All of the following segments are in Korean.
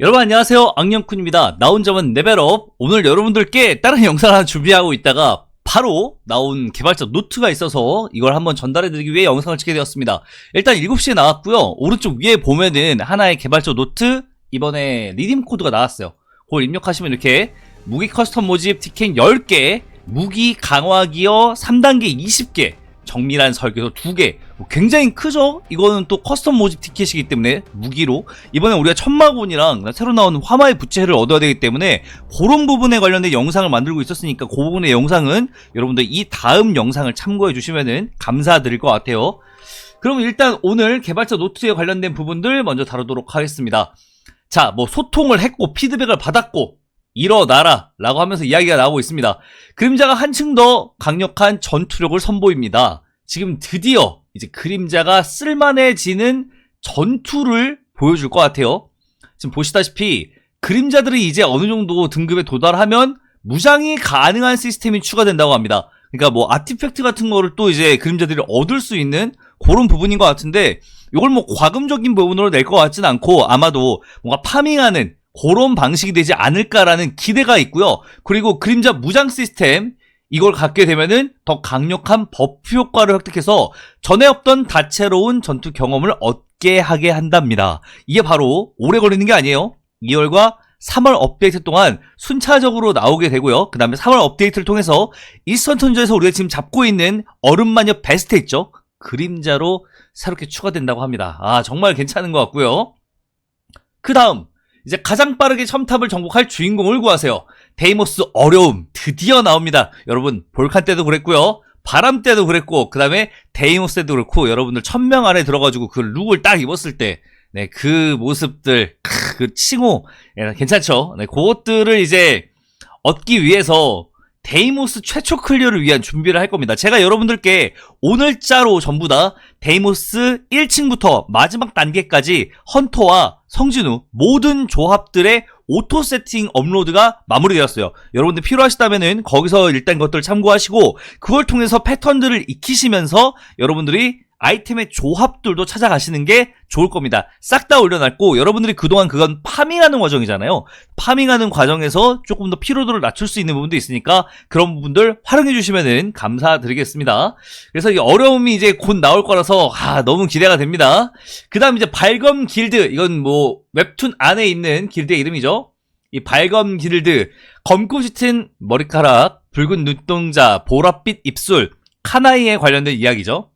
여러분 안녕하세요. 악령쿤입니다. 나 혼자만 레벨업 오늘 여러분들께 다른 영상을 하나 준비하고 있다가 바로 나온 개발자 노트가 있어서 이걸 한번 전달해드리기 위해 영상을 찍게 되었습니다. 일단 7시에 나왔고요. 오른쪽 위에 보면은 하나의 개발자 노트 이번에 리딤 코드가 나왔어요. 그걸 입력하시면 이렇게 무기 커스텀 모집 티켓 10개 무기 강화 기어 3단계 20개 정밀한 설계서 2개. 뭐 굉장히 크죠? 이거는 또 커스텀 모집 티켓이기 때문에 무기로. 이번에 우리가 천마곤이랑 새로 나온 화마의 부채를 얻어야 되기 때문에 그런 부분에 관련된 영상을 만들고 있었으니까 그 부분의 영상은 여러분들 이 다음 영상을 참고해 주시면 감사드릴 것 같아요. 그럼 일단 오늘 개발자 노트에 관련된 부분들 먼저 다루도록 하겠습니다. 자 뭐 소통을 했고 피드백을 받았고 일어나라 라고 하면서 이야기가 나오고 있습니다 그림자가 한층 더 강력한 전투력을 선보입니다 지금 드디어 이제 그림자가 쓸만해지는 전투를 보여줄 것 같아요. 지금 보시다시피 그림자들이 이제 어느 정도 등급에 도달하면 무장이 가능한 시스템이 추가된다고 합니다. 그러니까 뭐 아티팩트 같은 거를 또 이제 그림자들이 얻을 수 있는 그런 부분인 것 같은데 이걸 뭐 과금적인 부분으로 낼 것 같진 않고 아마도 뭔가 파밍하는 그런 방식이 되지 않을까라는 기대가 있고요. 그리고 그림자 무장 시스템 이걸 갖게 되면은 더 강력한 버프 효과를 획득해서 전에 없던 다채로운 전투 경험을 얻게 하게 한답니다. 이게 바로 오래 걸리는 게 아니에요. 2월과 3월 업데이트 동안 순차적으로 나오게 되고요. 그 다음에 3월 업데이트를 통해서 이스턴 턴저에서 우리가 지금 잡고 있는 얼음마녀 베스트 있죠? 그림자로 새롭게 추가된다고 합니다. 아, 정말 괜찮은 것 같고요. 그 다음, 이제 가장 빠르게 첨탑을 정복할 주인공을 구하세요. 데이모스 어려움 드디어 나옵니다. 여러분 볼칸 때도 그랬고요. 바람 때도 그랬고 그 다음에 데이모스 때도 그렇고 여러분들 천명 안에 들어가지고 그 룩을 딱 입었을 때 네, 그 모습들 크, 그 칭호 예, 괜찮죠? 네, 그것들을 이제 얻기 위해서 데이모스 최초 클리어를 위한 준비를 할 겁니다. 제가 여러분들께 오늘자로 전부 다 데이모스 1층부터 마지막 단계까지 헌터와 성진우 모든 조합들의 오토 세팅 업로드가 마무리되었어요. 여러분들 필요하시다면은 거기서 일단 것들 참고하시고 그걸 통해서 패턴들을 익히시면서 여러분들이 아이템의 조합들도 찾아가시는 게 좋을 겁니다. 싹 다 올려놨고 여러분들이 그동안 그건 파밍하는 과정이잖아요. 파밍하는 과정에서 조금 더 피로도를 낮출 수 있는 부분도 있으니까 그런 부분들 활용해 주시면 감사드리겠습니다. 그래서 이 어려움이 이제 곧 나올 거라서 아, 너무 기대가 됩니다. 그 다음 이제 발검 길드 이건 뭐 웹툰 안에 있는 길드의 이름이죠. 이 발검 길드 검고 짙은 머리카락 붉은 눈동자 보랏빛 입술 카나이에 관련된 이야기죠.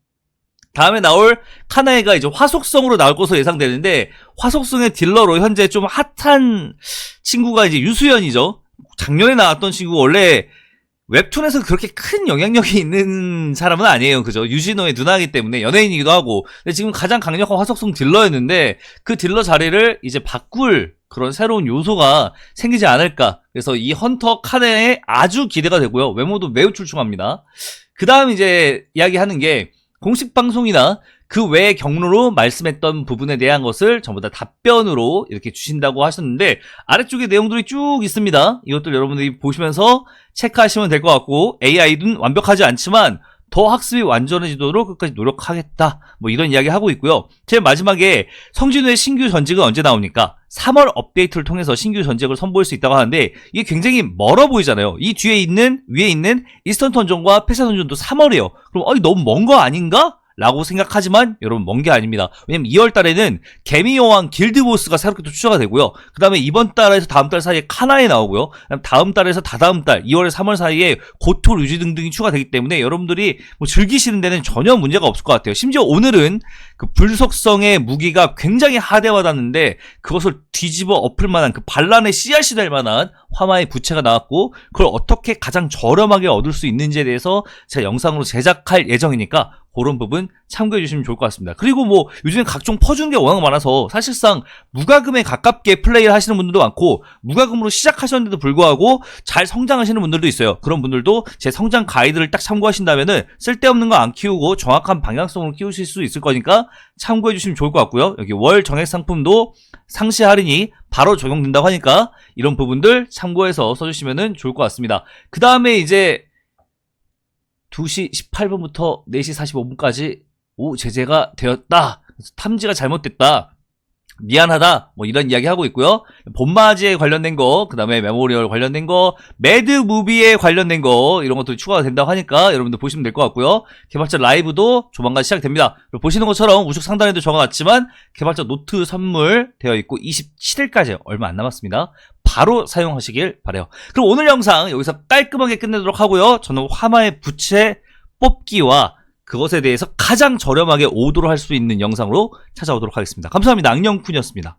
다음에 나올 카나이가 이제 화속성으로 나올 것으로 예상되는데 화속성의 딜러로 현재 좀 핫한 친구가 이제 유수연이죠. 작년에 나왔던 친구 원래 웹툰에서 그렇게 큰 영향력이 있는 사람은 아니에요. 그죠? 유진호의 누나이기 때문에 연예인이기도 하고. 근데 지금 가장 강력한 화속성 딜러였는데 그 딜러 자리를 이제 바꿀 그런 새로운 요소가 생기지 않을까. 그래서 이 헌터 카네에 아주 기대가 되고요. 외모도 매우 출중합니다. 그 다음 이제 이야기하는 게 공식 방송이나 그 외의 경로로 말씀했던 부분에 대한 것을 전부 다 답변으로 이렇게 주신다고 하셨는데 아래쪽에 내용들이 쭉 있습니다. 이것들 여러분들이 보시면서 체크하시면 될 것 같고 AI는 완벽하지 않지만 더 학습이 완전해지도록 끝까지 노력하겠다. 뭐 이런 이야기 하고 있고요. 제일 마지막에 성진우의 신규 전직은 언제 나옵니까? 3월 업데이트를 통해서 신규 전직을 선보일 수 있다고 하는데 이게 굉장히 멀어 보이잖아요. 이 뒤에 있는 위에 있는 이스턴 턴전과 패사 턴전도 3월이에요. 그럼 어이 너무 먼 거 아닌가? 라고 생각하지만 여러분 먼 게 아닙니다. 왜냐면 2월 달에는 개미 여왕 길드 보스가 새롭게 또 추가가 되고요. 그 다음에 이번 달에서 다음 달 사이에 카나에 나오고요. 다음 달에서 다다음 달 2월에 3월 사이에 고토 류지 등등이 추가되기 때문에 여러분들이 뭐 즐기시는 데는 전혀 문제가 없을 것 같아요. 심지어 오늘은 그 불속성의 무기가 굉장히 하대화됐는데 그것을 뒤집어 엎을 만한 그 반란의 씨앗이 될 만한 화마의 부채가 나왔고 그걸 어떻게 가장 저렴하게 얻을 수 있는지에 대해서 제가 영상으로 제작할 예정이니까 그런 부분 참고해 주시면 좋을 것 같습니다. 그리고 뭐 요즘에 각종 퍼주는 게 워낙 많아서 사실상 무과금에 가깝게 플레이를 하시는 분들도 많고 무과금으로 시작하셨는데도 불구하고 잘 성장하시는 분들도 있어요. 그런 분들도 제 성장 가이드를 딱 참고하신다면은 쓸데없는 거 안 키우고 정확한 방향성으로 키우실 수 있을 거니까 참고해 주시면 좋을 것 같고요. 여기 월 정액 상품도 상시 할인이 바로 적용된다고 하니까 이런 부분들 참고해서 써주시면 좋을 것 같습니다. 그 다음에 이제 2시 18분부터 4시 45분까지 오 제재가 되었다. 탐지가 잘못됐다. 미안하다. 뭐 이런 이야기 하고 있고요. 봄맞이에 관련된 거 그다음에 메모리얼 관련된 거 매드 무비에 관련된 거 이런 것도 추가가 된다고 하니까 여러분들 보시면 될 것 같고요. 개발자 라이브도 조만간 시작됩니다. 보시는 것처럼 우측 상단에도 적어놨지만 개발자 노트 선물 되어 있고 27일까지 얼마 안 남았습니다. 바로 사용하시길 바래요. 그럼 오늘 영상 여기서 깔끔하게 끝내도록 하고요. 저는 화마의 부채 뽑기와 그것에 대해서 가장 저렴하게 오도록 할수 있는 영상으로 찾아오도록 하겠습니다. 감사합니다. 악령쿤이었습니다.